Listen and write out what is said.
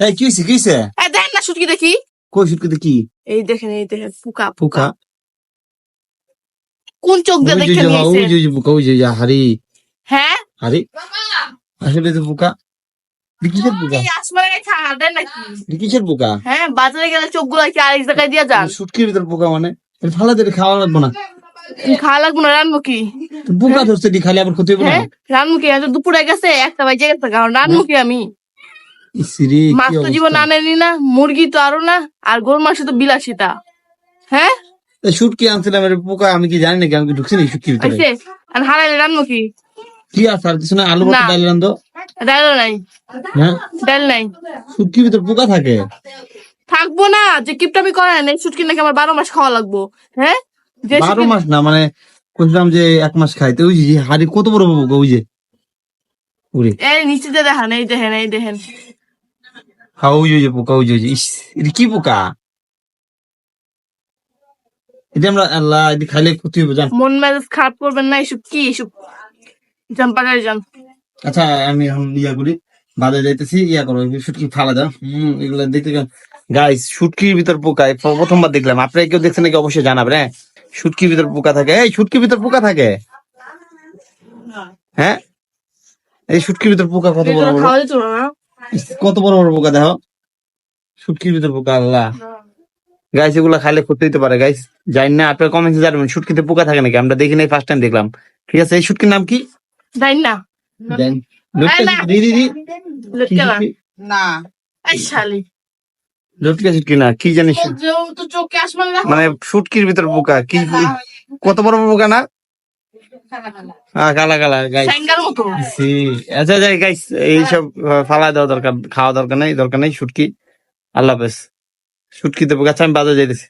এই কি কি দেখেন না শুটকি দেখি। কই কি এই দেখেন এই দেখেন পোকা পোকা কোন চোখ দিয়ে ওই যে দেখে নিয়েছে ওই যে- ওই যে ওই হারি হ্যাঁ? হারি আসলে তো পোকা কিসের পোকা আসমানে রেখা নাকি কিসের পোকা হ্যাঁ বাজারে গেলে চোখগুলো কি আরেক জায়গায় দিয়ে যান? শুটকির ভিতর পোকা মানে? এটা ফালা দিয়ে খাওয়া লাগবে না। খাওয়া লাগবে না রানবো কি? পোকা ধরছে দি খালি আবার ক্ষতি হবে না? হ্যাঁ রানবো কি? দুপুরে গেছে একটা বাজে গেছে রানবো কি আমি? মাছ তো জীবন আনেনি না মুরগি তো আরও না আর গরুর মাংস তো বিলাসিতা। হ্যাঁ? শুটকি আনছিলাম এর পোকা আমি কি জানি নাকি আমি কি ঢুকছি ভিতরে। আর হারাইলে রানবো কি? কি আছে আর কিছু না আলু ডাল রান্ধো? ডাল নাই। হ্যাঁ? ডাল নাই। শুটকির ভিতর পোকা থাকে? থাকব না যে কিপটামি করে না ছুটকি নাকি আমার বারো মাস খাওয়া লাগবো। হ্যাঁ? বারো শুটকি- মাস না মানে কইছিলাম যে এক মাস খাইতে ওই যে হাড়ি কত বড় ওই যে? এই নিচে দেখেন এই দেখেন এই দেখেন। ওই ওই যে পোকা ওই যে ওই যে ইস এটা কি পোকা এটা আমরা আল্লাহ এটা খাইলে ক্ষতি হবে জান মন মেজাজ খারাপ করবেন না এসব কি এসব বাজারে যান আচ্ছা আমি এখন ইয়া করি বাজারে যাইতেছি ইয়া করো শুটকি ফালা দাও হম এগুলা দেখতে গাইস শুটকির ভিতর পোকা প্রথমবার দেখলাম আপনারা কেউ দেখছেন নাকি অবশ্যই জানাবেন হ্যাঁ শুটকির ভিতর পোকা থাকে এই শুটকির ভিতর পোকা থাকে হ্যাঁ এই শুটকির ভিতর পোকা কত বড় খাওয়া যেত না কত বড় বড় পোকা দেখো। শুটকির ভিতর পোকা আল্লাহ। গাইস এগুলা খাইলে ক্ষতি হতে পারে। গাইস জানি না আপনার কমেন্টে জানাবেন শুটকিতে পোকা থাকে নাকি? আমরা দেখি নাই ফার্স্ট টাইম দেখলাম। ঠিক আছে এই শুটকির নাম কি? যাই না। দেন না। দি দি দি। লটকে না। না। এই শালি। লটকা শুটকি না কি জানিস? মানে শুটকির ভিতর পোকা কি কত বড় বড় পোকা না? হ্যাঁ কালা কালা গাইস আচ্ছা যাই গাইস এইসব আহ, ফালা দেওয়া দরকার খাওয়া দরকার নাই দরকার নাই শুটকি। আল্লাহ হাফেজ। সুটকি দেবো গাছ আমি বাজার যাইতেছি।